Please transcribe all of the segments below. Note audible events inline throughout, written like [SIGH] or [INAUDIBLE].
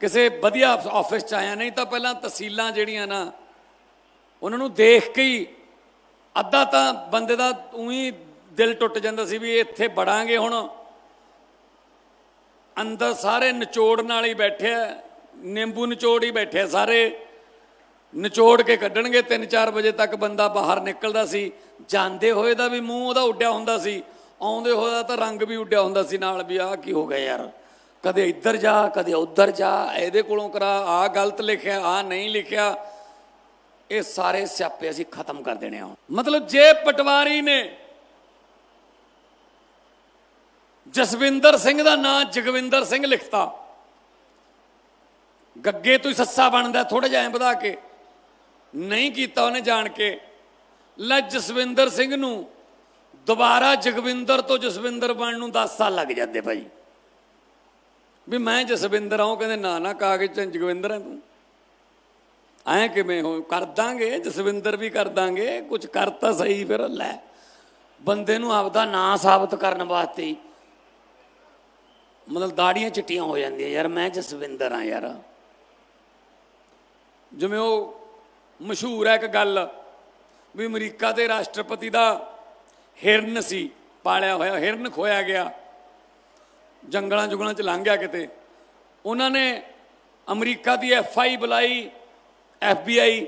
ਕਿਸੇ ਵਧੀਆ ਆਫਿਸ ਚ ਆਇਆ ਨਹੀਂ ਤਾਂ ਪਹਿਲਾਂ ਤਹਿਸੀਲਾਂ ਜਿਹੜੀਆਂ ਨਾ, ਉਹਨਾਂ ਨੂੰ ਦੇਖ ਕੇ ਹੀ ਅੱਧਾ ਤਾਂ ਬੰਦੇ ਦਾ ਉਹੀ ਦਿਲ ਟੁੱਟ ਜਾਂਦਾ ਸੀ ਵੀ ਇੱਥੇ ਬੜਾਂਗੇ ਹੁਣ। ਅੰਦਰ ਸਾਰੇ ਨਿਚੋੜ ਨਾਲ ਹੀ ਬੈਠਿਆ ਨਿੰਬੂ ਨਿਚੋੜ ਹੀ ਬੈਠਿਆ ਸਾਰੇ। ਨਿਚੋੜ ਕੇ ਕੱਢਣਗੇ 3-4 ਵਜੇ ਤੱਕ ਬੰਦਾ ਬਾਹਰ ਨਿਕਲਦਾ ਸੀ। ਜਾਂਦੇ ਹੋਏ ਦਾ ਵੀ ਮੂੰਹ ਉਹਦਾ ਉੱਡਿਆ ਹੁੰਦਾ ਸੀ, ਆਉਂਦੇ ਹੋਏ ਦਾ ਤਾਂ ਰੰਗ ਵੀ ਉੱਡਿਆ ਹੁੰਦਾ ਸੀ ਨਾਲ ਵੀ ਆਹ ਕੀ ਹੋ ਗਿਆ ਯਾਰ। ਕਦੇ ਇੱਧਰ ਜਾ, ਕਦੇ ਉੱਧਰ ਜਾ, ਇਹਦੇ ਕੋਲੋਂ ਕਰਾ ਆ ਗਲਤ ਲਿਖਿਆ ਆ ਨਹੀਂ ਲਿਖਿਆ। ਇਹ ਸਾਰੇ ਸਿਆਪੇ ਅਸੀਂ ਖਤਮ ਕਰ ਦੇਣੇ ਆ ਮਤਲਬ ਜੇ ਪਟਵਾਰੀ ਨੇ ਜਸਵਿੰਦਰ ਸਿੰਘ ਦਾ ਨਾਂ ਜਗਵਿੰਦਰ ਸਿੰਘ ਲਿਖਤਾ, ਗੱਗੇ ਤੋਂ ਹੀ ਸੱਸਾ ਬਣਦਾ ਥੋੜਾ ਜਿਹਾ ਐਂ ਵਧਾ ਕੇ, ਨਹੀਂ ਕੀਤਾ ਉਹਨੇ ਜਾਣ ਕੇ, ਲੈ ਜਸਵਿੰਦਰ ਸਿੰਘ ਨੂੰ ਦੁਬਾਰਾ ਜਗਵਿੰਦਰ ਤੋਂ ਜਸਵਿੰਦਰ ਬਣਨ ਨੂੰ 10 ਸਾਲ ਲੱਗ ਜਾਂਦੇ ਭਾਈ। ਵੀ ਮੈਂ ਜਸਵਿੰਦਰ ਆਉਂ ਕਹਿੰਦੇ, ਨਾ ਨਾ, ਕਾਗਜ਼ ਚ ਜਗਵਿੰਦਰ ਹੈ ਤੂੰ। ਐਂ ਕਿਵੇਂ ਹੋ? ਕਰ ਦਾਂਗੇ, ਜਸਵਿੰਦਰ ਵੀ ਕਰ ਦਾਂਗੇ ਕੁਝ ਕਰ ਤਾਂ ਸਹੀ ਫਿਰ, ਲੈ। ਬੰਦੇ ਨੂੰ ਆਪਦਾ ਨਾਂ ਸਾਬਤ ਕਰਨ ਵਾਸਤੇ ਮਤਲਬ ਦਾੜੀਆਂ ਚਿੱਟੀਆਂ ਹੋ ਜਾਂਦੀਆਂ, ਯਾਰ, ਮੈਂ ਜਸਵਿੰਦਰ ਆ ਯਾਰ। ਜਿਵੇਂ ਉਹ ਮਸ਼ਹੂਰ ਹੈ ਇੱਕ ਗੱਲ, ਵੀ ਅਮਰੀਕਾ ਦੇ ਰਾਸ਼ਟਰਪਤੀ ਦਾ ਹਿਰਨ ਸੀ, ਪਾਲਿਆ ਹੋਇਆ, ਹਿਰਨ ਖੋਇਆ ਗਿਆ। ਜੰਗਲਾਂ ਜੁਗਲਾਂ ਚ ਲੰਘ ਗਿਆ ਕਿਤੇ। ਉਹਨਾਂ ਨੇ ਅਮਰੀਕਾ ਦੀ ਐਫ ਆਈ ਬੁਲਾਈ ਐਫ ਬੀ ਆਈ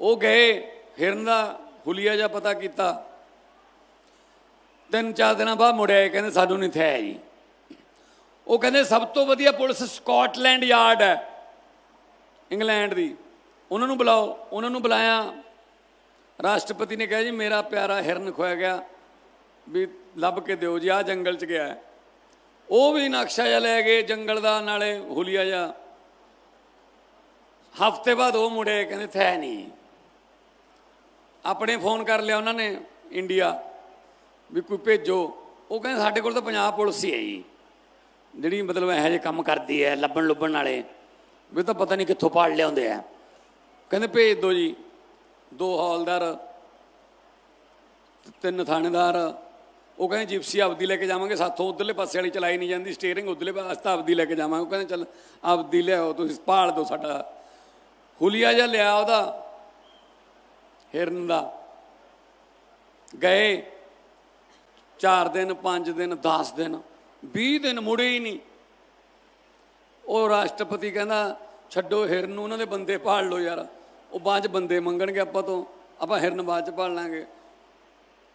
ਉਹ ਗਏ, ਹਿਰਨ ਦਾ ਹੁਲੀਆ ਜਿਹਾ ਪਤਾ ਕੀਤਾ। ਤਿੰਨ ਚਾਰ ਦਿਨਾਂ ਬਾਅਦ ਮੁੜਿਆ ਕਹਿੰਦੇ ਸਾਨੂੰ ਨਹੀਂ ਥਿਆ ਜੀ। ਉਹ ਕਹਿੰਦੇ, ਸਭ ਤੋਂ ਵਧੀਆ ਪੁਲਿਸ ਸਕਾਟਲੈਂਡ ਯਾਰਡ ਹੈ, ਇੰਗਲੈਂਡ ਦੀ। ਉਹਨਾਂ ਨੂੰ ਬੁਲਾਓ। ਉਹਨਾਂ ਨੂੰ ਬੁਲਾਇਆ। ਰਾਸ਼ਟਰਪਤੀ ਨੇ ਕਿਹਾ ਜੀ, ਮੇਰਾ ਪਿਆਰਾ ਹਿਰਨ ਖੋਇਆ ਗਿਆ, ਵੀ ਲੱਭ ਕੇ ਦਿਓ ਜੀ ਆ ਜੰਗਲ ਚ ਗਿਆ ਹੈ। ਉਹ ਵੀ ਨਕਸ਼ਾ ਜਿਹਾ ਲੈ ਗਏ ਜੰਗਲ ਦਾ, ਨਾਲੇ ਹੁਲੀਆ ਜਿਹਾ। ਹਫ਼ਤੇ ਬਾਅਦ ਉਹ ਮੁੜੇ, ਕਹਿੰਦੇ ਥੈ ਨਹੀਂ। ਆਪਣੇ ਫੋਨ ਕਰ ਲਿਆ ਉਹਨਾਂ ਨੇ, ਇੰਡੀਆ, ਵੀ ਕੋਈ ਭੇਜੋ। ਉਹ ਕਹਿੰਦੇ ਸਾਡੇ ਕੋਲ ਤਾਂ ਪੰਜਾਬ ਪੁਲਿਸ ਹੀ ਹੈ ਜੀ। ਜਿਹੜੀ ਮਤਲਬ ਇਹੋ ਜਿਹੇ ਕੰਮ ਕਰਦੀ ਹੈ, ਲੱਭਣ ਲੁੱਭਣ ਵਾਲੇ। ਵੀ ਤਾਂ ਪਤਾ ਨਹੀਂ ਕਿੱਥੋਂ ਪਾੜ ਲਿਆਉਂਦੇ ਆ। ਕਹਿੰਦੇ ਭੇਜ ਦਿਓ ਜੀ। ਦੋ ਹੌਲਦਾਰ, ਤਿੰਨ ਥਾਣੇਦਾਰ ਉਹ ਕਹਿੰਦੇ ਜਿਪਸੀ ਆਪਦੀ ਲੈ ਕੇ ਜਾਵਾਂਗੇ, ਸਾਥੋਂ ਉਧਰਲੇ ਪਾਸੇ ਵਾਲੀ ਚਲਾਈ ਨਹੀਂ ਜਾਂਦੀ ਸਟੀਅਰਿੰਗ ਉਧਰਲੇ ਪਾਸੇ ਤਾਂ ਆਪਦੀ ਲੈ ਕੇ ਜਾਵਾਂਗੇ। ਉਹ ਕਹਿੰਦੇ ਚੱਲ ਆਪਦੀ ਲਿਆਓ, ਤੁਸੀਂ ਪਾਲ ਦਿਓ ਸਾਡਾ। ਹੁਲੀਆ ਜਿਹਾ ਲਿਆ ਉਹਦਾ, ਹਿਰਨ ਦਾ। ਗਏ 4 ਦਿਨ 5 ਦਿਨ 10 ਦਿਨ 20 ਦਿਨ ਮੁੜੇ ਹੀ ਨਹੀਂ। ਉਹ ਰਾਸ਼ਟਰਪਤੀ ਕਹਿੰਦਾ, ਛੱਡੋ ਹਿਰਨ ਨੂੰ, ਉਹਨਾਂ ਦੇ ਬੰਦੇ ਪਾਲ ਲਓ ਯਾਰ। ਉਹ ਬਾਅਦ ਚ ਬੰਦੇ ਮੰਗਣਗੇ ਆਪਾਂ ਤੋਂ, ਆਪਾਂ ਹਿਰਨ ਬਾਅਦ ਚ ਪਾਲ ਲਾਂਗੇ।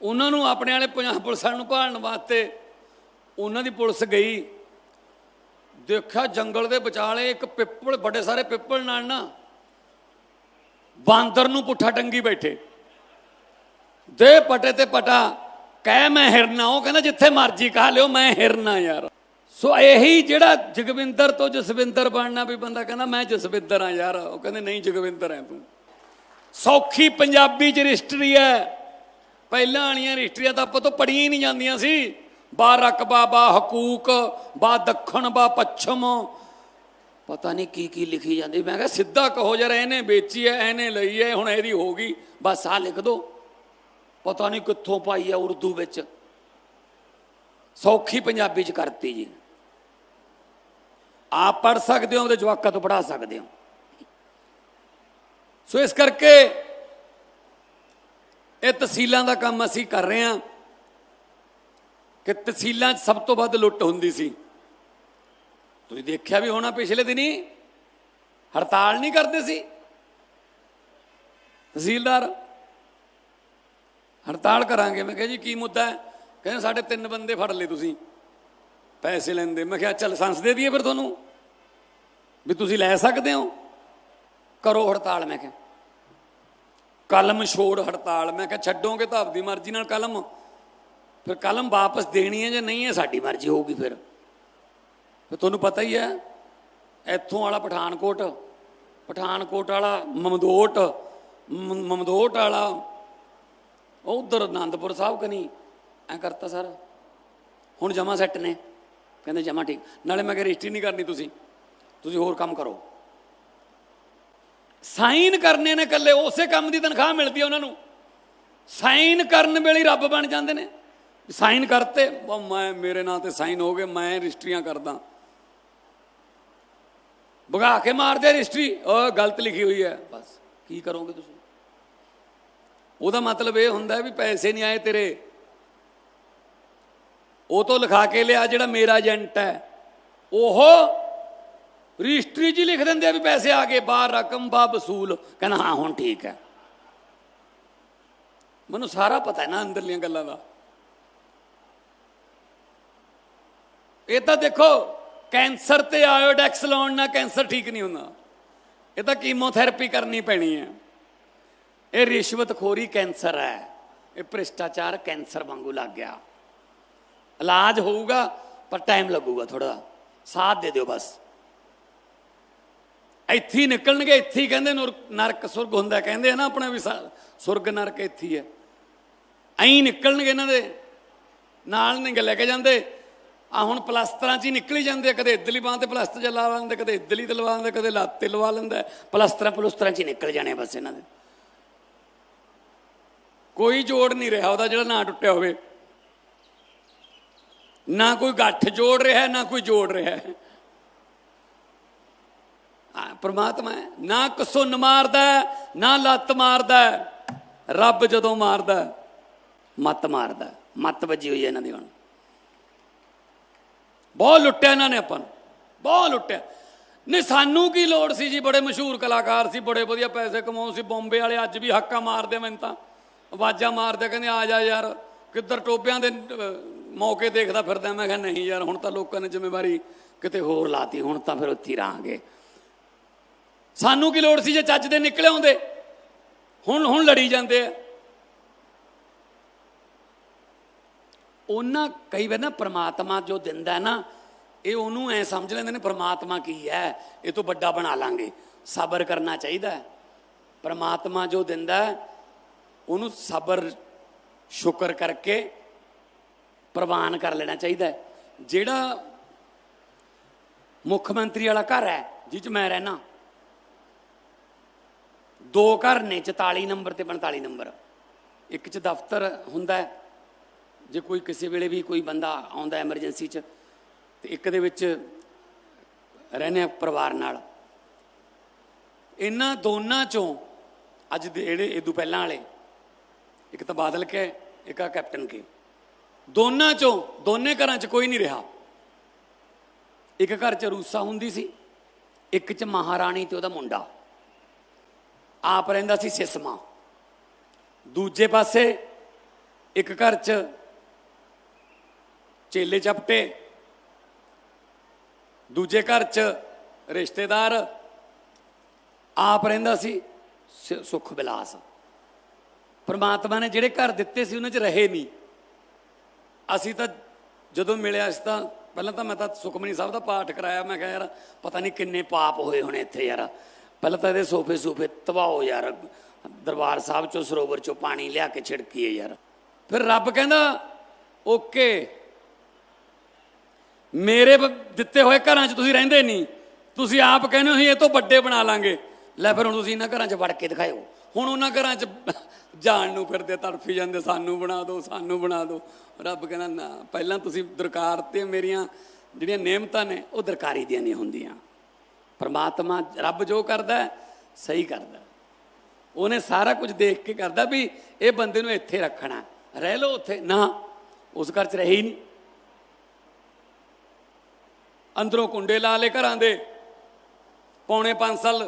ਉਹਨਾਂ ਨੂੰ ਆਪਣੇ ਵਾਲੇ ਪੰਜਾਬ ਪੁਲਿਸਾਂ ਨੂੰ ਭਾਲਣ ਵਾਸਤੇ ਉਹਨਾਂ ਦੀ ਪੁਲਿਸ ਗਈ। ਦੇਖਿਆ ਜੰਗਲ ਦੇ ਵਿਚਾਲੇ ਇੱਕ ਪਿੱਪਲ, ਵੱਡੇ ਸਾਰੇ ਪਿੱਪਲ ਨਾਲ ਨਾ ਬਾਂਦਰ ਨੂੰ ਪੁੱਠਾ ਟੰਗੀ ਬੈਠੇ। ਦੇ ਪਟੇ ਤੇ ਪਟਾ, ਕਹਿ ਮੈਂ ਹਿਰਨਾ, ਉਹ ਕਹਿੰਦਾ ਜਿੱਥੇ ਮਰਜ਼ੀ ਕਹਾ ਲਿਓ, ਮੈਂ ਹਿਰਨਾ ਯਾਰ। ਸੋ ਇਹੀ ਜਿਹੜਾ ਜਗਵਿੰਦਰ ਤੋਂ ਜਸਵਿੰਦਰ ਬਣਨਾ ਵੀ ਬੰਦਾ ਕਹਿੰਦਾ, ਮੈਂ ਜਸਵਿੰਦਰ ਆ ਯਾਰ। ਉਹ ਕਹਿੰਦੇ, ਨਹੀਂ ਜਗਵਿੰਦਰ ਹੈ ਤੂੰ। ਸੌਖੀ ਪੰਜਾਬੀ ਚ ਰਜਿਸਟਰੀ ਹੈ। ਪਹਿਲਾਂ ਵਾਲੀਆਂ ਰਜਿਸਟਰੀਆਂ ਤਾਂ ਆਪਾਂ ਤੋਂ ਪੜੀਆਂ ਹੀ ਨਹੀਂ ਜਾਂਦੀਆਂ ਸੀ। ਬਾ ਰਕਬਾ ਬਾ ਹਕੂਕ ਬਾ ਦੱਖਣ ਬਾ ਪੱਛਮ। ਪਤਾ ਨਹੀਂ ਕੀ ਕੀ ਲਿਖੀ ਜਾਂਦੀ। ਮੈਂ ਕਿਹਾ ਸਿੱਧਾ ਕਹੋ ਜਰਾ ਇਹਨੇ ਵੇਚੀ ਐ ਇਹਨੇ ਲਈ ਐ ਹੁਣ ਇਹਦੀ ਹੋ ਗਈ। ਬਸ ਆ ਲਿਖ ਦੋ। ਪਤਾ ਨਹੀਂ ਕਿੱਥੋਂ ਪਾਈ ਐ ਉਰਦੂ ਵਿੱਚ। ਸੌਖੀ ਪੰਜਾਬੀ ਚ ਕਰਤੀ ਜੀ। ਆਪ ਪੜ ਸਕਦੇ ਹੋ ਉਹਦੇ ਜਵਾਕਾਂ ਤੋਂ ਪੜਾ ਸਕਦੇ ਹੋ। ਸੋ ਇਸ ਕਰਕੇ ਇਹ ਤਹਿਸੀਲਾਂ ਦਾ ਕੰਮ ਅਸੀਂ ਕਰ ਰਹੇ ਹਾਂ ਕਿ ਤਹਿਸੀਲਾਂ 'ਚ ਸਭ ਤੋਂ ਵੱਧ ਲੁੱਟ ਹੁੰਦੀ ਸੀ। ਤੁਸੀਂ ਦੇਖਿਆ ਵੀ ਹੋਣਾ ਪਿਛਲੇ ਦਿਨੀ ਹੜਤਾਲ ਨਹੀਂ ਕਰਦੇ ਸੀ। ਤਹਿਸੀਲਦਾਰ, ਹੜਤਾਲ ਕਰਾਂਗੇ। ਮੈਂ ਕਿਹਾ ਜੀ ਕੀ ਮੁੱਦਾ ਹੈ? ਕਹਿੰਦੇ ਸਾਡੇ ਤਿੰਨ ਬੰਦੇ ਫੜ ਲਏ ਤੁਸੀਂ। ਪੈਸੇ ਲੈਂਦੇ। ਮੈਂ ਕਿਹਾ ਚੱਲ ਲਾਇਸੈਂਸ ਦੇ ਦਈਏ ਫਿਰ ਤੁਹਾਨੂੰ। ਵੀ ਤੁਸੀਂ ਲੈ ਸਕਦੇ ਹੋ। ਕਰੋ ਹੜਤਾਲ, ਮੈਂ ਕਿਹਾ। ਕਲਮ ਛੋੜ ਹੜਤਾਲ। ਮੈਂ ਕਿਹਾ ਛੱਡੋਗੇ ਤਾਂ ਆਪਦੀ ਮਰਜ਼ੀ ਨਾਲ ਕਲਮ। ਫਿਰ ਕਲਮ ਵਾਪਸ ਦੇਣੀ ਹੈ ਜਾਂ ਨਹੀਂ ਹੈ? ਸਾਡੀ ਮਰਜ਼ੀ ਹੋਊਗੀ ਫਿਰ। ਫਿਰ ਤੁਹਾਨੂੰ ਪਤਾ ਹੀ ਹੈ, ਇੱਥੋਂ ਵਾਲਾ ਪਠਾਨਕੋਟ ਪਠਾਨਕੋਟ ਵਾਲਾ ਮਮਦੋਟ ਮਮਦੋਟ ਵਾਲਾ, ਉਹ ਉਧਰ ਆਨੰਦਪੁਰ ਸਾਹਿਬ ਕਨੀ ਐ ਕਰਤਾ ਸਰ। ਹੁਣ ਜਮਾ ਸੈੱਟ ਨੇ। ਕਹਿੰਦੇ ਜਮਾ ਠੀਕ। ਨਾਲੇ ਮੈਂ ਕਿਹਾ ਰਜਿਸਟਰੀ ਨਹੀਂ ਕਰਨੀ ਤੁਸੀਂ। ਤੁਸੀਂ ਹੋਰ ਕੰਮ ਕਰੋ। ਸਾਈਨ ਕਰਨੇ ਨੇ ਇਕੱਲੇ, ਉਸੇ ਕੰਮ ਦੀ ਤਨਖਾਹ ਮਿਲਦੀ ਹੈ ਉਹਨਾਂ ਨੂੰ। ਸਾਈਨ ਕਰਨ ਵੇਲੇ ਰੱਬ ਬਣ ਜਾਂਦੇ ਨੇ। ਸਾਈਨ ਕਰਤੇ, ਉਹ ਮੈਂ, ਮੇਰੇ ਨਾਂ ਤੇ ਸਾਈਨ ਹੋ ਗਏ, ਮੈਂ ਰਜਿਸਟਰੀਆਂ ਕਰਦਾ। ਭਗਾ ਕੇ ਮਾਰਦੇ ਰਜਿਸਟਰੀ, ਉਹ ਗਲਤ ਲਿਖੀ ਹੋਈ ਹੈ। ਬਸ, ਕੀ ਕਰੋਗੇ ਤੁਸੀਂ? ਉਹਦਾ ਮਤਲਬ ਇਹ ਹੁੰਦਾ ਵੀ ਪੈਸੇ ਨਹੀਂ ਆਏ ਤੇਰੇ। ਉਹ ਤੋਂ ਲਿਖਾ ਕੇ ਲਿਆ ਜਿਹੜਾ ਮੇਰਾ ਏਜੰਟ ਹੈ। ਉਹ ਰਜਿਸਟਰੀ 'ਚ ਹੀ ਲਿਖ ਦਿੰਦੇ ਆ ਵੀ ਪੈਸੇ ਆ ਗਏ, ਬਾਹਰ ਰਕਮ ਬਾ ਵਸੂਲ। ਕਹਿੰਦਾ, ਹਾਂ, ਹੁਣ ਠੀਕ ਹੈ। ਮੈਨੂੰ ਸਾਰਾ ਪਤਾ ਹੈ ਨਾ ਅੰਦਰਲੀਆਂ ਗੱਲਾਂ ਦਾ। ਇਹ ਤਾਂ ਦੇਖੋ, ਕੈਂਸਰ ਤੇ ਆਇਓਡੈਕਸ ਲਾਉਣ ਨਾਲ ਕੈਂਸਰ ਠੀਕ ਨਹੀਂ ਹੁੰਦਾ। ਇਹ ਤਾਂ ਕੀਮੋਥੈਰੇਪੀ ਕਰਨੀ ਪੈਣੀ ਹੈ। ਇਹ ਰਿਸ਼ਵਤਖੋਰੀ ਕੈਂਸਰ ਹੈ। ਇਹ ਭ੍ਰਿਸ਼ਟਾਚਾਰ ਕੈਂਸਰ ਵਾਂਗੂ ਲੱਗ ਗਿਆ। ਇਲਾਜ ਹੋਊਗਾ, ਪਰ ਟਾਈਮ ਲੱਗੂਗਾ ਥੋੜਾ ਸਾਥ ਦੇ ਦਿਓ ਬਸ। ਇੱਥੇ ਹੀ ਨਿਕਲਣਗੇ, ਇੱਥੇ ਹੀ ਕਹਿੰਦੇ ਨੁਰ- ਨਰਕ ਸੁਰਗ ਹੁੰਦਾ, ਕਹਿੰਦੇ ਆ ਨਾ ਆਪਣਾ ਵੀ ਸੁਰਗ ਨਰਕ ਇੱਥੇ ਹੀ ਹੈ। ਐਂ ਨਿਕਲਣਗੇ ਇਹਨਾਂ ਦੇ, ਨਾਲ ਨਹੀਂ ਲੈ ਕੇ ਜਾਂਦੇ। ਆ ਹੁਣ ਪਲਸਤਰਾਂ 'ਚ ਹੀ ਨਿਕਲੀ ਜਾਂਦੇ ਆ, ਕਦੇ ਇੱਧਰਲੀ ਬਾਂਹ ਤੇ ਪਲਸਤਰ ਚ ਲਾ ਲੈਂਦੇ, ਕਦੇ ਇੱਧਰਲੀ ਤੇ ਲਵਾ ਲੈਂਦੇ, ਕਦੇ ਲੱਤ ਤੇ ਲਵਾ ਲੈਂਦਾ। ਪਲਸਤਰਾਂ ਪਲਸਤਰਾਂ 'ਚ ਹੀ ਨਿਕਲ ਜਾਣੇ ਬਸ ਇਹਨਾਂ ਦੇ। ਕੋਈ ਜੋੜ ਨਹੀਂ ਰਿਹਾ ਉਹਦਾ ਜਿਹੜਾ ਨਾ ਟੁੱਟਿਆ ਹੋਵੇ। ਨਾ ਕੋਈ ਗੱਠ ਜੋੜ ਰਿਹਾ, ਨਾ ਕੋਈ ਜੋੜ ਰਿਹਾ। ਪ੍ਰਮਾਤਮਾ ਹੈ, ਨਾ ਕਸੁੰਨ ਮਾਰਦਾ ਨਾ ਲੱਤ ਮਾਰਦਾ ਰੱਬ ਜਦੋਂ ਮਾਰਦਾ ਮੱਤ ਮਾਰਦਾ ਮੱਤ ਵੱਜੀ ਹੋਈ ਇਹਨਾਂ ਦੀ ਹੁਣ। ਬਹੁਤ ਲੁੱਟਿਆ ਇਹਨਾਂ ਨੇ ਆਪਾਂ ਨੂੰ, ਬਹੁਤ ਲੁੱਟਿਆ। ਨਹੀਂ, ਸਾਨੂੰ ਕੀ ਲੋੜ ਸੀ ਜੀ, ਬੜੇ ਮਸ਼ਹੂਰ ਕਲਾਕਾਰ ਸੀ, ਬੜੇ ਵਧੀਆ ਪੈਸੇ ਕਮਾਉਂ ਸੀ, ਬੰਬੇ ਵਾਲੇ ਅੱਜ ਵੀ ਹੱਕਾ ਮਾਰਦੇ ਮੈਨੂੰ ਤਾਂ, ਆਵਾਜ਼ਾਂ ਮਾਰਦੇ ਕਹਿੰਦੇ ਆ ਜਾ ਯਾਰ, ਕਿੱਧਰ ਟੋਬਿਆਂ ਦੇ ਮੌਕੇ ਦੇਖਦਾ ਫਿਰਦਾ, ਮੈਂ ਕਿਹਾ ਨਹੀਂ ਯਾਰ, ਹੁਣ ਤਾਂ ਲੋਕਾਂ ਨੇ ਜ਼ਿੰਮੇਵਾਰੀ ਕਿਤੇ ਹੋਰ ਲਾਤੀ, ਹੁਣ ਤਾਂ ਫਿਰ ਉੱਥੇ ਹੀ ਰਹਾਂਗੇ। ਸਾਨੂੰ ਕੀ ਲੋੜ ਸੀ ਜੇ ਚੱਜ ਦੇ ਨਿਕਲੇ ਆਉਂਦੇ? ਹੁਣ ਹੁਣ ਲੜੀ ਜਾਂਦੇ ਆ। ਉਹਨਾਂ ਕਈ ਵਾਰ ਨਾ ਪ੍ਰਮਾਤਮਾ ਜੋ ਦਿੰਦਾ ਨਾ, ਇਹ ਉਹਨੂੰ ਐ ਸਮਝ ਲੈਂਦੇ ਨੇ ਪ੍ਰਮਾਤਮਾ ਕੀ ਹੈ, ਇਹ ਤੋਂ ਵੱਡਾ ਬਣਾ ਲਾਂਗੇ। ਸਬਰ ਕਰਨਾ ਚਾਹੀਦਾ ਹੈ। ਪ੍ਰਮਾਤਮਾ ਜੋ ਦਿੰਦਾ ਉਹਨੂੰ ਸਬਰ, ਸ਼ੁਕਰ ਕਰਕੇ ਪ੍ਰਵਾਨ ਕਰ ਲੈਣਾ ਚਾਹੀਦਾ ਜਿਹੜਾ ਮੁੱਖ ਮੰਤਰੀ ਵਾਲਾ ਘਰ ਹੈ, ਜਿਹ 'ਚ ਮੈਂ ਰਹਿਣਾ ਦੋ ਘਰ ਨੇ 44 ਨੰਬਰ ਤੇ 45 ਨੰਬਰ। ਇੱਕ 'ਚ ਦਫ਼ਤਰ ਹੁੰਦਾ ਜੇ ਕੋਈ ਕਿਸੇ ਵੇਲੇ ਵੀ ਕੋਈ ਬੰਦਾ ਆਉਂਦਾ ਐਮਰਜੈਂਸੀ 'ਚ, ਤੇ ਇੱਕ ਦੇ ਵਿੱਚ ਰਹਿੰਦੇ ਆ ਪਰਿਵਾਰ ਨਾਲ। ਇਹਨਾਂ ਦੋਨਾਂ ਚੋਂ ਅੱਜ ਦੇ ਜਿਹੜੇ ਇਦੋਂ ਪਹਿਲਾਂ ਵਾਲੇ, ਇੱਕ ਤਾਂ ਬਾਦਲ ਕੇ, ਇੱਕ ਆ ਕੈਪਟਨ ਕੇ। ਦੋਨਾਂ ਚੋਂ, ਦੋਨੇ ਘਰਾਂ 'ਚ ਕੋਈ ਨਹੀਂ ਰਿਹਾ। ਇੱਕ ਘਰ 'ਚ ਰੂਸਾ ਹੁੰਦੀ ਸੀ, ਇੱਕ 'ਚ ਮਹਾਰਾਣੀ ਤੇ ਉਹਦਾ ਮੁੰਡਾ। ਆਪ ਰਹਿੰਦਾ ਸੀ ਸਿਸਮਾ। ਦੂਜੇ ਪਾਸੇ ਇੱਕ ਘਰ 'ਚ ਚੇਲੇ ਚਪਟੇ। ਦੂਜੇ ਘਰ 'ਚ ਰਿਸ਼ਤੇਦਾਰ ਆਪ ਰਹਿੰਦਾ ਸੀ ਸ- ਸੁਖ ਬਿਲਾਸ। ਪਰਮਾਤਮਾ ਨੇ ਜਿਹੜੇ ਘਰ ਦਿੱਤੇ ਸੀ ਉਹਨਾਂ 'ਚ ਰਹੇ ਨਹੀਂ ਅਸੀਂ ਤਾਂ ਜਦੋਂ ਮਿਲਿਆ ਸੀ ਤਾਂ ਪਹਿਲਾਂ ਤਾਂ ਮੈਂ ਤਾਂ ਸੁਖਮਨੀ ਸਾਹਿਬ ਦਾ ਪਾਠ ਕਰਾਇਆ, ਮੈਂ ਕਿਹਾ ਯਾਰ ਪਤਾ ਨਹੀਂ ਕਿੰਨੇ ਪਾਪ ਹੋਏ ਹੋਣੇ ਇੱਥੇ ਯਾਰ। ਪਹਿਲਾਂ ਤਾਂ ਇਹਦੇ ਸੋਫੇ ਸੂਫੇ ਤਬਾਹੋ ਯਾਰ, ਦਰਬਾਰ ਸਾਹਿਬ ਚੋਂ, ਸਰੋਵਰ ਚੋਂ ਪਾਣੀ ਲਿਆ ਕੇ ਛਿੜਕੀਏ ਯਾਰ। ਫਿਰ ਰੱਬ ਕਹਿੰਦਾ, ਓਕੇ, ਮੇਰੇ ਦਿੱਤੇ ਹੋਏ ਘਰਾਂ 'ਚ ਤੁਸੀਂ ਰਹਿੰਦੇ ਨਹੀਂ, ਤੁਸੀਂ ਆਪ ਕਹਿੰਦੇ ਹੋ ਅਸੀਂ ਇਹ ਤੋਂ ਵੱਡੇ ਬਣਾ ਲਾਂਗੇ। ਲੈ ਫਿਰ ਹੁਣ ਤੁਸੀਂ ਇਹਨਾਂ ਘਰਾਂ 'ਚ ਵੜ ਕੇ ਦਿਖਾਇਓ। ਹੁਣ ਉਹਨਾਂ ਘਰਾਂ 'ਚ [LAUGHS] ਜਾਣ ਨੂੰ ਫਿਰਦੇ, ਤੜਫੀ ਜਾਂਦੇ, ਸਾਨੂੰ ਬਣਾ ਦਿਓ ਸਾਨੂੰ ਬਣਾ ਦਿਓ ਰੱਬ ਕਹਿੰਦਾ, ਨਾ, ਪਹਿਲਾਂ ਤੁਸੀਂ ਦਰਕਾਰ ਤੇ ਮੇਰੀਆਂ ਜਿਹੜੀਆਂ ਨਿਯਮਤਾਂ ਨੇ, ਉਹ ਦਰਕਾਰੀ ਦੀਆਂ ਨਹੀਂ ਹੁੰਦੀਆਂ। ਪਰਮਾਤਮਾ ਰੱਬ ਜੋ ਕਰਦਾ ਸਹੀ ਕਰਦਾ ਉਹਨੇ ਸਾਰਾ ਕੁਝ ਦੇਖ ਕੇ ਕਰਦਾ ਵੀ ਇਹ ਬੰਦੇ ਨੂੰ ਇੱਥੇ ਰੱਖਣਾ ਰਹਿ ਲਓ ਉੱਥੇ। ਨਾ, ਉਸ ਘਰ 'ਚ ਰਹੇ ਹੀ ਨਹੀਂ। ਅੰਦਰੋਂ ਕੁੰਡੇ ਲਾ ਲੇ ਘਰਾਂ ਦੇ। ਪੌਣੇ 5 ਸਾਲ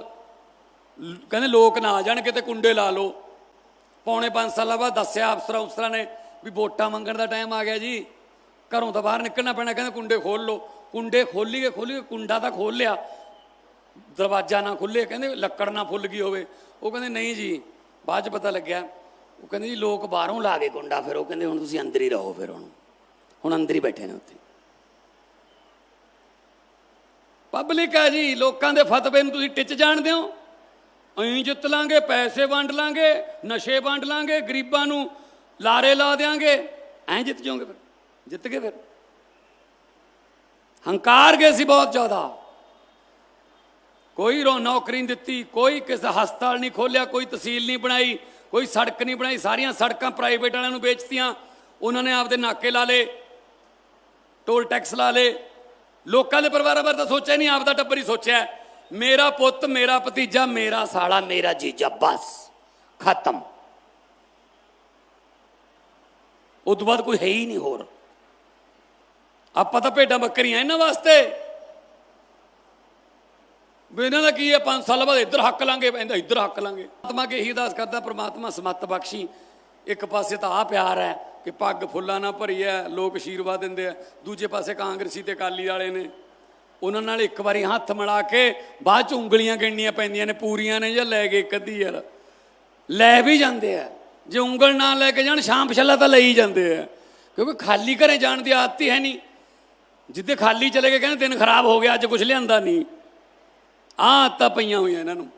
ਕਹਿੰਦੇ ਲੋਕ ਨਾ ਆ ਜਾਣ ਕਿਤੇ ਕੁੰਡੇ ਲਾ ਲਓ। ਪੌਣੇ 5 ਸਾਲਾਂ ਬਾਅਦ ਦੱਸਿਆ ਅਫਸਰਾਂ ਅਫਸਰਾਂ ਨੇ ਵੀ ਵੋਟਾਂ ਮੰਗਣ ਦਾ ਟਾਈਮ ਆ ਗਿਆ ਜੀ। ਘਰੋਂ ਤਾਂ ਬਾਹਰ ਨਿਕਲਣਾ ਪੈਣਾ, ਕਹਿੰਦੇ ਕੁੰਡੇ ਖੋਲ ਲਓ। ਕੁੰਡੇ ਖੋਲੀਏ ਖੋਲੀਏ ਕੁੰਡਾ ਤਾਂ ਖੋਲ ਲਿਆ। ਦਰਵਾਜ਼ਾ ਨਾ ਖੁੱਲੇ, ਕਹਿੰਦੇ ਲੱਕੜ ਨਾ ਫੁੱਲ ਗਈ ਹੋਵੇ। ਉਹ ਕਹਿੰਦੇ, ਨਹੀਂ ਜੀ, ਬਾਅਦ ਚ ਪਤਾ ਲੱਗਿਆ। ਉਹ ਕਹਿੰਦੇ, ਜੀ, ਲੋਕ ਬਾਹਰੋਂ ਲਾ ਕੇ ਗੁੰਡਾ ਫਿਰ। ਉਹ ਕਹਿੰਦੇ, ਹੁਣ ਤੁਸੀਂ ਅੰਦਰ ਹੀ ਰਹੋ ਫਿਰ ਹੁਣ। ਹੁਣ ਅੰਦਰ ਹੀ ਬੈਠੇ ਨੇ ਉੱਥੇ। ਪਬਲਿਕ ਹੈ ਜੀ, ਲੋਕਾਂ ਦੇ ਫਤਵੇ ਨੂੰ ਤੁਸੀਂ ਟਿੱਚ ਜਾਣਦੇ ਹੋ। ਐਂ ਜਿੱਤ ਲਾਂਗੇ, ਪੈਸੇ ਵੰਡ ਲਾਂਗੇ, ਨਸ਼ੇ ਵੰਡ ਲਾਂਗੇ, ਗਰੀਬਾਂ ਨੂੰ ਲਾਰੇ ਲਾ ਦੇਾਂਗੇ ਐਂ ਜਿੱਤ ਜਾਓਗੇ ਫਿਰ, ਜਿੱਤ ਗਏ ਫਿਰ। ਹੰਕਾਰ ਗਏ ਸੀ ਬਹੁਤ ਜ਼ਿਆਦਾ। ਕੋਈ ਰੋ ਨੌਕਰੀ ਨਹੀਂ ਦਿੱਤੀ, ਕੋਈ ਕਿਸੇ ਹਸਪਤਾਲ ਨਹੀਂ ਖੋਲਿਆ, ਕੋਈ ਤਹਿਸੀਲ ਨਹੀਂ ਬਣਾਈ, ਕੋਈ ਸੜਕ ਨਹੀਂ ਬਣਾਈ, ਸਾਰੀਆਂ ਸੜਕਾਂ ਪ੍ਰਾਈਵੇਟ ਵਾਲਿਆਂ ਨੂੰ ਵੇਚਤੀਆਂ, ਉਹਨਾਂ ਨੇ ਆਪਦੇ ਨਾਕੇ ਲਾ ਲਏ ਟੋਲ ਟੈਕਸ ਲਾ ਲਏ। ਲੋਕਾਂ ਦੇ ਪਰਿਵਾਰਾਂ ਬਾਰੇ ਤਾਂ ਸੋਚਿਆ ਨਹੀਂ ਆਪਦਾ ਟੱਬਰ ਹੀ ਸੋਚਿਆ। ਮੇਰਾ ਪੁੱਤ, ਮੇਰਾ ਭਤੀਜਾ, ਮੇਰਾ ਸਾਲਾ, ਮੇਰਾ ਜੀਜਾ, ਬਸ, ਖਤਮ। ਉਸ ਤੋਂ ਬਾਅਦ ਕੋਈ ਹੈ ਹੀ ਨਹੀਂ ਹੋਰ। ਆਪਾਂ ਤਾਂ ਭੇਡਾਂ ਬੱਕਰੀਆਂ, ਇਹਨਾਂ ਵਾਸਤੇ ਵੀ ਇਹਨਾਂ ਦਾ ਕੀ ਹੈ? 5 ਸਾਲ ਬਾਅਦ ਇੱਧਰ ਹੱਕ ਲਾਂਗੇ, ਇਹਦਾ ਇੱਧਰ ਹੱਕ ਲਾਂਗੇ। ਆਤਮਾ ਕੇ ਹੀ ਅਰਦਾਸ ਕਰਦਾ, ਪ੍ਰਮਾਤਮਾ ਸਮੱਤ ਬਖਸ਼ੀ। ਇੱਕ ਪਾਸੇ ਤਾਂ ਆ ਪਿਆਰ ਹੈ ਕਿ ਪੱਗ ਫੁੱਲਾਂ ਨਾਲ ਭਰੀ ਹੈ, ਲੋਕ ਆਸ਼ੀਰਵਾਦ ਦਿੰਦੇ ਆ। ਦੂਜੇ ਪਾਸੇ ਕਾਂਗਰਸੀ ਤੇ ਅਕਾਲੀ ਵਾਲੇ ਨੇ। ਉਹਨਾਂ ਨਾਲ ਇੱਕ ਵਾਰੀ ਹੱਥ ਮਿਲਾ ਕੇ ਬਾਅਦ ਚ ਉਂਗਲੀਆਂ ਗਿਣਨੀਆਂ ਪੈਂਦੀਆਂ ਨੇ, ਪੂਰੀਆਂ ਨੇ ਜਾਂ ਲੈ ਗਏ ਕਦੀ ਯਾਰ। ਲੈ ਵੀ ਜਾਂਦੇ ਆ। ਜੇ ਉਂਗਲ ਨਾ ਲੈ ਕੇ ਜਾਣ, ਸ਼ਾਮ ਛੱਲਾ ਤਾਂ ਲਈ ਜਾਂਦੇ ਆ। ਕਿਉਂਕਿ ਖਾਲੀ ਘਰੇ ਜਾਣ ਦੀ ਆਦਤ ਹੀ ਹੈ ਨਹੀਂ। ਜਿੱਦੇ ਖਾਲੀ ਚਲੇ ਗਏ, ਕਹਿੰਦੇ ਦਿਨ ਖਰਾਬ ਹੋ ਗਿਆ, ਅੱਜ ਕੁਝ ਲਿਆਂਦਾ ਨਹੀਂ। ਆਹ ਆਦਤਾਂ ਪਈਆਂ ਹੋਈਆਂ ਇਹਨਾਂ ਨੂੰ।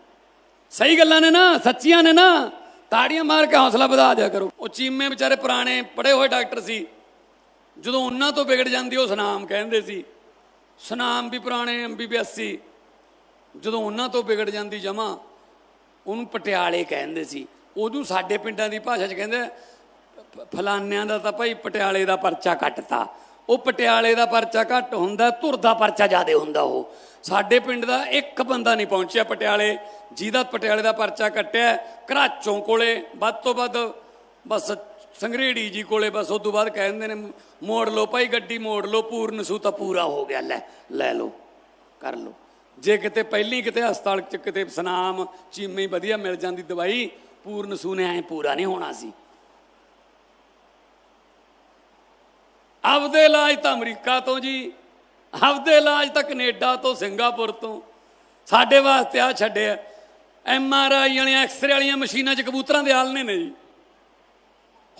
ਸਹੀ ਗੱਲਾਂ ਨੇ ਨਾ, ਸੱਚੀਆਂ ਨੇ ਨਾ। ਤਾੜੀਆਂ ਮਾਰ ਕੇ ਹੌਸਲਾ ਵਧਾ ਦਿਆ ਕਰੋ। ਉਹ ਚੀਮੇ ਵਿਚਾਰੇ ਪੁਰਾਣੇ, ਪੜ੍ਹੇ ਹੋਏ ਡਾਕਟਰ ਸੀ। ਜਦੋਂ ਉਹਨਾਂ ਤੋਂ ਵਿਗੜ ਜਾਂਦੀ, ਉਹ ਸੁਨਾਮ ਕਹਿੰਦੇ ਸੀ। ਸੁਨਾਮ ਵੀ ਪੁਰਾਣੇ ਐਮਬੀਬੀਐਸ ਸੀ। ਜਦੋਂ ਉਹਨਾਂ ਤੋਂ ਵਿਗੜ ਜਾਂਦੀ ਜਮਾ, ਉਹਨੂੰ ਪਟਿਆਲੇ ਕਹਿੰਦੇ ਸੀ। ਉਦੋਂ ਸਾਡੇ ਪਿੰਡਾਂ ਦੀ ਭਾਸ਼ਾ 'ਚ ਕਹਿੰਦੇ, ਫਲਾਨਿਆਂ ਦਾ ਤਾਂ ਭਾਈ ਪਟਿਆਲੇ ਦਾ ਪਰਚਾ ਕੱਟਤਾ। ਉਹ ਪਟਿਆਲੇ ਦਾ ਪਰਚਾ ਘੱਟ ਹੁੰਦਾ, ਧੁਰ ਦਾ ਪਰਚਾ ਜ਼ਿਆਦਾ ਹੁੰਦਾ ਉਹ। ਸਾਡੇ ਪਿੰਡ ਦਾ ਇੱਕ ਬੰਦਾ ਨਹੀਂ ਪਹੁੰਚਿਆ ਪਟਿਆਲੇ, ਜਿਹਦਾ ਪਟਿਆਲੇ ਦਾ ਪਰਚਾ ਕੱਟਿਆ, ਘਰਾਚੋਂ ਕੋਲੇ, ਵੱਧ ਤੋਂ ਵੱਧ ਬਸ ਸੰਗਰੇੜੀ ਜੀ ਕੋਲੇ ਬਸ ਉਸ ਤੋਂ ਬਾਅਦ ਕਹਿੰਦੇ ਨੇ, ਮੋੜ ਲਓ ਭਾਈ ਗੱਡੀ, ਮੋੜ ਲਓ, ਪੂਰਨ ਸੂ ਤਾਂ ਪੂਰਾ ਹੋ ਗਿਆ, ਲੈ ਲੈ ਲਓ, ਕਰ ਲਓ। ਜੇ ਕਿਤੇ ਪਹਿਲੀ ਕਿਤੇ ਹਸਪਤਾਲ ਚ ਕਿਤੇ ਸਨਾਮ, ਚੀਮੇ ਵਧੀਆ ਮਿਲ ਜਾਂਦੀ ਦਵਾਈ, ਪੂਰਨ ਸੂ ਨੇ ਐ ਪੂਰਾ ਨਹੀਂ ਹੋਣਾ ਸੀ। ਆਪਦੇ ਇਲਾਜ ਤਾਂ ਅਮਰੀਕਾ ਤੋਂ ਜੀ, ਆਪਦੇ ਇਲਾਜ ਤਾਂ ਕੈਨੇਡਾ ਤੋਂ, ਸਿੰਗਾਪੁਰ ਤੋਂ। ਸਾਡੇ ਵਾਸਤੇ ਆ। ਛੱਡਿਆ ਐਮ ਆਰ ਆਈ ਵਾਲੀਆਂ, ਐਕਸਰੇ ਵਾਲੀਆਂ ਮਸ਼ੀਨਾਂ 'ਚ ਕਬੂਤਰਾਂ ਦੇ ਆਲਣੇ ਨੇ ਜੀ।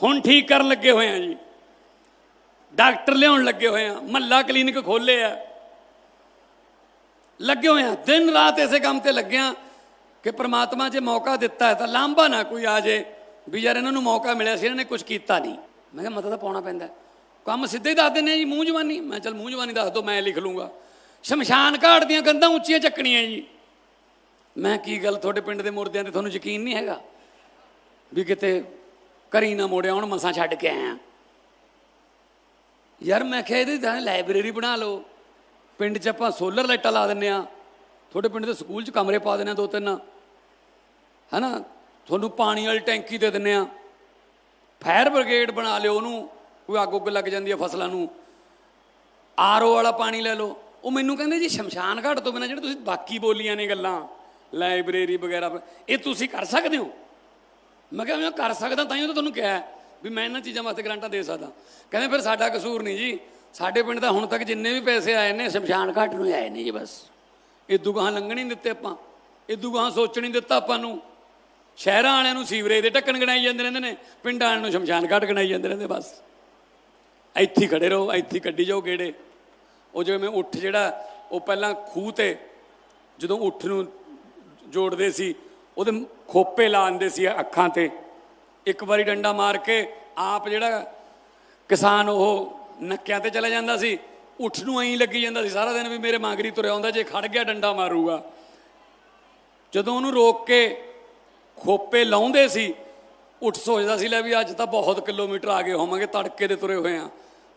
ਹੁਣ ਠੀਕ ਕਰਨ ਲੱਗੇ ਹੋਏ ਆ ਜੀ। ਡਾਕਟਰ ਲਿਆਉਣ ਲੱਗੇ ਹੋਏ ਆ। ਮਹੱਲਾ ਕਲੀਨਿਕ ਖੋਲੇ ਆ। ਲੱਗੇ ਹੋਏ ਆ। ਦਿਨ ਰਾਤ ਇਸੇ ਕੰਮ ਤੇ ਲੱਗਿਆ ਕਿ ਪ੍ਰਮਾਤਮਾ ਜੇ ਮੌਕਾ ਦਿੱਤਾ ਹੈ ਤਾਂ ਲਾਂਭਾ ਨਾ ਕੋਈ ਆ ਜੇ। ਵੀ ਯਾਰ ਇਹਨਾਂ ਨੂੰ ਮੌਕਾ ਮਿਲਿਆ ਸੀ, ਇਹਨਾਂ ਨੇ ਕੁਝ ਕੀਤਾ ਨਹੀਂ। ਮੈਂ ਕਿਹਾ ਮਤਲਬ ਤਾਂ ਪਾਉਣਾ ਪੈਂਦਾ ਕੰਮ ਸਿੱਧੇ ਦੱਸ ਦਿੰਦੇ ਆ ਜੀ, ਮੂੰਹ ਜਵਾਨੀ ਮੈਂ ਚਲ ਮੂੰਹ ਜਵਾਨੀ ਦੱਸ ਦੋ, ਮੈਂ ਲਿਖ ਲੂੰਗਾ। ਸ਼ਮਸ਼ਾਨ ਘਾਟ ਦੀਆਂ ਕੰਧਾਂ ਉੱਚੀਆਂ ਚੱਕਣੀਆਂ ਜੀ। ਮੈਂ ਕੀ ਗੱਲ ਤੁਹਾਡੇ ਪਿੰਡ ਦੇ ਮੁਰਦਿਆਂ ਤੇ ਤੁਹਾਨੂੰ ਯਕੀਨ ਨਹੀਂ ਹੈਗਾ? ਵੀ ਕਿਤੇ ਕਰੀ ਨਾ ਮੋੜਿਆ ਹੁਣ, ਮਸਾਂ ਛੱਡ ਕੇ ਆਇਆ। ਯਾਰ ਮੈਂ ਕਿਹਾ ਇਹਦੀ ਤਾਂ ਲਾਇਬ੍ਰੇਰੀ ਬਣਾ ਲਓ। ਪਿੰਡ 'ਚ ਆਪਾਂ ਸੋਲਰ ਲਾਈਟਾਂ ਲਾ ਦਿੰਨੇ ਆ। ਤੁਹਾਡੇ ਪਿੰਡ ਦੇ ਸਕੂਲ 'ਚ ਕਮਰੇ ਪਾ ਦਿੰਨੇ ਆ ਦੋ ਤਿੰਨ। ਹੈਨਾ? ਤੁਹਾਨੂੰ ਪਾਣੀ ਵਾਲੀ ਟੈਂਕੀ ਦੇ ਦਿੰਨੇ ਆ। ਫਾਇਰ ਬ੍ਰਿਗੇਡ ਬਣਾ ਲਿਓ ਉਹਨੂੰ। ਕੋਈ ਅੱਗ ਉੱਗ ਲੱਗ ਜਾਂਦੀ ਹੈ ਫਸਲਾਂ ਨੂੰ। ਆਰਓ ਵਾਲਾ ਪਾਣੀ ਲੈ ਲਓ। ਉਹ ਮੈਨੂੰ ਕਹਿੰਦੇ ਜੀ ਸ਼ਮਸ਼ਾਨ ਘਾਟ ਤੋਂ ਬਿਨਾਂ ਜਿਹੜੇ ਤੁਸੀਂ ਬਾਕੀ ਬੋਲੀਆਂ ਨੇ ਗੱਲਾਂ, ਲਾਇਬ੍ਰੇਰੀ ਵਗੈਰਾ, ਇਹ ਤੁਸੀਂ ਕਰ ਸਕਦੇ ਹੋ। ਮੈਂ ਕਿਹਾ ਮੈਂ ਕਰ ਸਕਦਾ, ਤਾਂ ਹੀ ਤਾਂ ਤੁਹਾਨੂੰ ਕਿਹਾ ਵੀ ਮੈਂ ਇਹਨਾਂ ਚੀਜ਼ਾਂ ਵਾਸਤੇ ਗਰੰਟਾਂ ਦੇ ਸਕਦਾ। ਕਹਿੰਦੇ ਫਿਰ ਸਾਡਾ ਕਸੂਰ ਨਹੀਂ ਜੀ। ਸਾਡੇ ਪਿੰਡ ਦਾ ਹੁਣ ਤੱਕ ਜਿੰਨੇ ਵੀ ਪੈਸੇ ਆਏ ਨੇ, ਸ਼ਮਸ਼ਾਨ ਘਾਟ ਨੂੰ ਆਏ ਨੇ ਜੀ ਬਸ। ਇਦੂ ਗਾਹਾਂ ਲੰਘਣ ਨਹੀਂ ਦਿੱਤੇ ਆਪਾਂ। ਇਦੂ ਗਾਹਾਂ ਸੋਚਣ ਨਹੀਂ ਦਿੱਤਾ ਆਪਾਂ ਨੂੰ। ਸ਼ਹਿਰਾਂ ਵਾਲਿਆਂ ਨੂੰ ਸੀਵਰੇਜ ਦੇ ਢੱਕਣ ਗਣਾਈ ਜਾਂਦੇ ਰਹਿੰਦੇ ਨੇ, ਪਿੰਡਾਂ ਵਾਲਿਆਂ ਨੂੰ ਸ਼ਮਸ਼ਾਨ ਘਾਟ ਗਣਾਈ ਜਾਂਦੇ ਰਹਿੰਦੇ ਬਸ। ਇੱਥੇ ਹੀ ਖੜੇ ਰਹੋ, ਇੱਥੇ ਕੱਢੀ ਜਾਓ ਗੇੜੇ। ਉਹ ਜਿਵੇਂ ਉੱਠ ਜਿਹੜਾ, ਉਹ ਪਹਿਲਾਂ ਖੂਹ ਤੇ ਜਦੋਂ ਉੱਠ ਨੂੰ ਜੋੜਦੇ ਸੀ, ਉਹਦੇ ਖੋਪੇ ਲਾਉਂਦੇ ਸੀ ਅੱਖਾਂ ਤੇ। ਇੱਕ ਵਾਰੀ ਡੰਡਾ ਮਾਰ ਕੇ ਆਪ ਜਿਹੜਾ ਕਿਸਾਨ ਉਹ ਨੱਕਿਆਂ ਤੇ ਚਲਾ ਜਾਂਦਾ ਸੀ, ਉੱਠ ਨੂੰ ਐਂ ਲੱਗੀ ਜਾਂਦਾ ਸੀ ਸਾਰਾ ਦਿਨ ਵੀ ਮੇਰੇ ਮਾਂਗਰੀ ਤੁਰਿਆ ਆਉਂਦਾ, ਜੇ ਖੜ ਗਿਆ ਡੰਡਾ ਮਾਰੂਗਾ। ਜਦੋਂ ਉਹਨੂੰ ਰੋਕ ਕੇ ਖੋਪੇ ਲਾਉਂਦੇ ਸੀ ਉੱਠ ਸੋਚਦਾ ਸੀ ਲੈ ਵੀ ਅੱਜ ਤਾਂ ਬਹੁਤ ਕਿਲੋਮੀਟਰ ਆ ਗਏ ਹੋਵਾਂਗੇ, ਤੜਕੇ ਦੇ ਤੁਰੇ ਹੋਏ ਆ।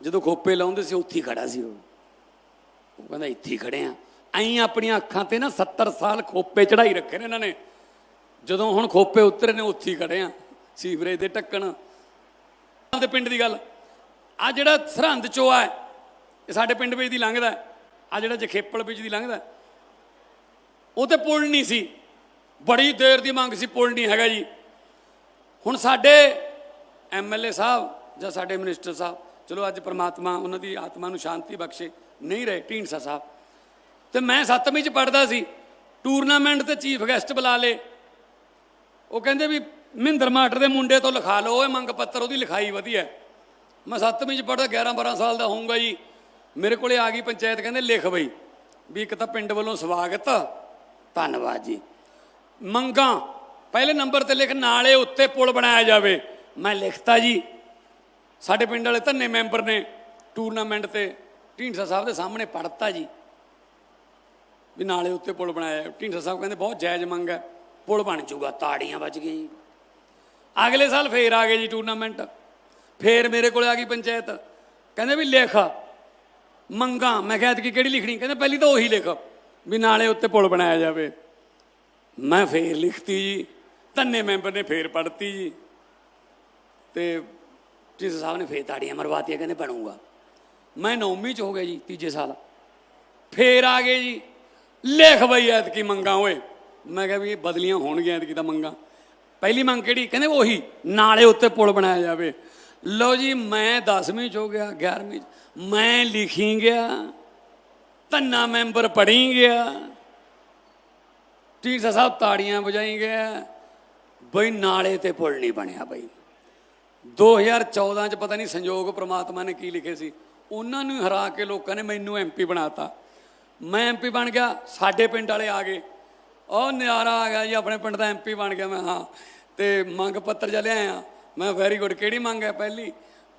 ਜਦੋਂ ਖੋਪੇ ਲਾਉਂਦੇ ਸੀ, ਉੱਥੇ ਹੀ ਖੜਾ ਸੀ ਉਹ। ਉਹ ਕਹਿੰਦਾ, ਇੱਥੇ ਹੀ ਖੜੇ ਆ। ਐਂ ਆਪਣੀਆਂ ਅੱਖਾਂ ਤੇ ਨਾ 70 ਸਾਲ ਖੋਪੇ ਚੜਾਈ ਰੱਖੇ ਨੇ ਇਹਨਾਂ ਨੇ। ਜਦੋਂ ਹੁਣ ਖੋਪੇ ਉਤਰੇ ਨੇ, ਉੱਥੇ ਹੀ ਖੜੇ ਆ। ਸੀਵਰੇਜ ਦੇ ਢੱਕਣ। ਦੇ ਪਿੰਡ ਦੀ ਗੱਲ। ਆ ਜਿਹੜਾ ਸਰਹੰਦ ਚੋਆ ਹੈ, ਇਹ ਸਾਡੇ ਪਿੰਡ ਵਿੱਚ ਦੀ ਲੰਘਦਾ ਆ ਜਿਹੜਾ ਜਖੇਪਲ ਵਿੱਚ ਦੀ ਲੰਘਦਾ ਉਹ ਤੇ ਪੁਲ ਨਹੀਂ ਸੀ। ਬੜੀ ਦੇਰ ਦੀ ਮੰਗ ਸੀ, ਪੁਲ ਨਹੀਂ ਹੈਗਾ ਜੀ। ਹੁਣ ਸਾਡੇ ਐਮਐਲਏ ਸਾਹਿਬ ਜਾਂ ਸਾਡੇ ਮਿਨਿਸਟਰ ਸਾਹਿਬ, ਚਲੋ ਅੱਜ ਪ੍ਰਮਾਤਮਾ ਉਹਨਾਂ ਦੀ ਆਤਮਾ ਨੂੰ ਸ਼ਾਂਤੀ ਬਖਸ਼ੇ, ਨਹੀਂ ਰਹੇ, ਢੀਂਡਸਾ ਸਾਹਿਬ। ਤੇ ਮੈਂ ਸੱਤਵੀਂ ਚ ਪੜਦਾ ਸੀ ਟੂਰਨਾਮੈਂਟ ਤੇ ਚੀਫ ਗੈਸਟ ਬੁਲਾ ਲੇ ਉਹ ਕਹਿੰਦੇ ਵੀ ਮਹਿੰਦਰ ਮਾਟਰ ਦੇ ਮੁੰਡੇ ਤੋਂ ਲਿਖਾ ਲਓ, ਇਹ ਮੰਗ ਪੱਤਰ ਉਹਦੀ ਲਿਖਾਈ ਵਧੀਆ ਮੈਂ ਸੱਤਵੀਂ ਚ ਪੜਦਾ 11 12 ਸਾਲ ਦਾ ਹੋਊਗਾ ਜੀ। ਮੇਰੇ ਕੋਲੇ ਆ ਗਈ ਪੰਚਾਇਤ, ਕਹਿੰਦੇ ਲਿਖ ਬਈ, ਵੀ ਇੱਕ ਤਾਂ ਪਿੰਡ ਵੱਲੋਂ ਸਵਾਗਤ, ਧੰਨਵਾਦ ਜੀ। ਮੰਗਾਂ ਪਹਿਲੇ ਨੰਬਰ ਤੇ ਲਿਖ ਨਾਲੇ ਉੱਤੇ ਪੁਲ ਬਣਾਇਆ ਜਾਵੇ। ਮੈਂ ਲਿਖਤਾ ਜੀ। ਸਾਡੇ ਪਿੰਡ ਵਾਲੇ ਧੰਨੇ ਮੈਂਬਰ ਨੇ ਟੂਰਨਾਮੈਂਟ ਤੇ ਢੀਂਡਸਾ ਸਾਹਿਬ ਦੇ ਸਾਹਮਣੇ ਪੜਤਾ ਜੀ ਵੀ ਨਾਲੇ ਉੱਤੇ ਪੁਲ ਬਣਾਇਆ ਹੈ। ਢੀਂਡਸਾ ਸਾਹਿਬ ਕਹਿੰਦੇ ਬਹੁਤ ਜਾਇਜ਼ ਮੰਗ ਹੈ। ਪੁਲ ਬਣ ਜਾਊਗਾ, ਤਾੜੀਆਂ ਵੱਜ ਗਈਆਂ ਜੀ। ਅਗਲੇ ਸਾਲ ਫੇਰ ਆ ਗਏ ਜੀ ਟੂਰਨਾਮੈਂਟ। ਫੇਰ ਮੇਰੇ ਕੋਲ ਆ ਗਈ ਪੰਚਾਇਤ। ਕਹਿੰਦੇ ਵੀ ਲਿਖ। ਮੰਗਾਂ, ਮੈਂ ਕਿਹਾ ਕਿ ਕਿਹੜੀ ਲਿਖਣੀ? ਕਹਿੰਦੇ ਪਹਿਲੀ ਤਾਂ ਉਹੀ ਲਿਖ ਵੀ ਨਾਲੇ ਉੱਤੇ ਪੁਲ ਬਣਾਇਆ ਜਾਵੇ। ਮੈਂ ਫੇਰ ਲਿਖਤੀ ਜੀ। ਧੰਨੇ ਮੈਂਬਰ ਨੇ ਫੇਰ ਪੜਤੀ ਜੀ। ਤੇ ਜਿਸ ਸਾਹਿਬ ਨੇ ਫੇਰ ਤਾੜੀਆਂ ਮਰਵਾਤੀਆਂ, ਕਹਿੰਦੇ ਬਣੂਗਾ। ਮੈਂ ਨੌਵੀਂ ਚ ਹੋ ਗਿਆ ਜੀ, ਤੀਜੇ ਸਾਲ। ਫੇਰ ਆ ਗਏ ਜੀ। ਲਿਖ ਬਈ, ਐਤਕੀ ਮੰਗਾ ਓਏ। ਮੈਂ ਕਿਹਾ ਵੀ ਇਹ ਬਦਲੀਆਂ ਹੋਣਗੀਆਂ ਐਤਕੀ ਤਾਂ ਮੰਗਾ। ਪਹਿਲੀ ਮੰਗ ਕਿਹੜੀ? ਕਹਿੰਦੇ ਉਹੀ, ਨਾਲੇ ਉੱਤੇ ਪੁਲ ਬਣਾਇਆ ਜਾਵੇ। ਲਓ ਜੀ, ਮੈਂ 10ਵੀਂ ਚ ਹੋ ਗਿਆ 11ਵੀਂ ਚ। ਮੈਂ ਲਿਖੀ ਗਿਆ, ਧੰਨਾ ਮੈਂਬਰ ਪੜ੍ਹੀ ਗਿਆ। ਟੀਚਰ ਸਾਹਿਬ ਤਾੜੀਆਂ ਵਜਾਈ ਗਿਆ। ਬਈ ਨਾਲੇ ਤੇ ਪੁਲ ਨਹੀਂ ਬਣਿਆ ਬਈ। 2014 ਚ ਪਤਾ ਨਹੀਂ ਸੰਯੋਗ ਪ੍ਰਮਾਤਮਾ ਨੇ ਕੀ ਲਿਖੇ ਸੀ। ਉਹਨਾਂ ਨੂੰ ਹਰਾ ਕੇ ਲੋਕਾਂ ਨੇ ਮੈਨੂੰ ਐਮਪੀ ਬਣਾਤਾ। ਮੈਂ ਐਮਪੀ ਬਣ ਗਿਆ, ਸਾਡੇ ਪਿੰਡ ਵਾਲੇ ਆ ਗਏ। ਉਹ ਨਜ਼ਾਰਾ ਆ ਗਿਆ ਜੀ, ਆਪਣੇ ਪਿੰਡ ਦਾ ਐਮਪੀ ਬਣ ਗਿਆ ਮੈਂ, ਹਾਂ। ਤੇ ਮੰਗ ਪੱਤਰ ਜਿਹਾ ਲਿਆਇਆ ਮੈਂ ਵੈਰੀ ਗੁੱਡ ਕਿਹੜੀ ਮੰਗ ਹੈ ਪਹਿਲੀ?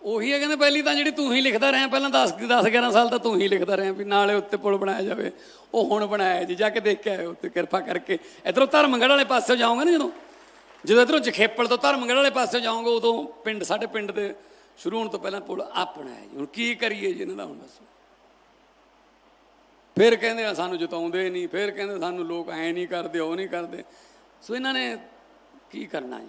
ਉਹੀ ਹੈ ਕਹਿੰਦੇ, ਪਹਿਲੀ ਤਾਂ ਜਿਹੜੀ ਤੂੰ ਹੀ ਲਿਖਦਾ ਰਿਹਾ, ਪਹਿਲਾਂ 10 10 11 ਸਾਲ ਤਾਂ ਤੂੰ ਹੀ ਲਿਖਦਾ ਰਿਹਾ ਵੀ ਨਾਲੇ ਉੱਤੇ ਪੁਲ ਬਣਾਇਆ ਜਾਵੇ। ਉਹ ਹੁਣ ਬਣਾਇਆ ਜੀ, ਜਾ ਕੇ ਦੇਖ ਕੇ ਆਇਓ ਤੇ ਕਿਰਪਾ ਕਰਕੇ। ਇਧਰੋਂ ਧਰਮਗੜ੍ਹ ਵਾਲੇ ਪਾਸੇ ਜਾਓਗੇ ਨਾ ਜਦੋਂ? ਜਦੋਂ ਇਧਰੋਂ ਜਖੇਪਲ ਤੋਂ ਧਰਮਗੜ੍ਹ ਵਾਲੇ ਪਾਸੇ ਜਾਓਗੇ, ਉਦੋਂ ਪਿੰਡ, ਸਾਡੇ ਪਿੰਡ ਦੇ ਸ਼ੁਰੂ ਹੋਣ ਤੋਂ ਪਹਿਲਾਂ ਪੁਲ ਆਪਣਾ ਹੈ ਜੀ। ਹੁਣ ਕੀ ਕਰੀਏ ਜੀ ਇਹਨਾਂ ਦਾ ਹੁਣ ਦੱਸੋ। ਫਿਰ ਕਹਿੰਦੇ ਆ, ਸਾਨੂੰ ਜਿਤਾਉਂਦੇ ਨਹੀਂ। ਫਿਰ ਕਹਿੰਦੇ, ਸਾਨੂੰ ਲੋਕ ਐ ਨਹੀਂ ਕਰਦੇ, ਉਹ ਨਹੀਂ ਕਰਦੇ। ਸੋ ਇਹਨਾਂ ਨੇ ਕੀ ਕਰਨਾ ਜੀ?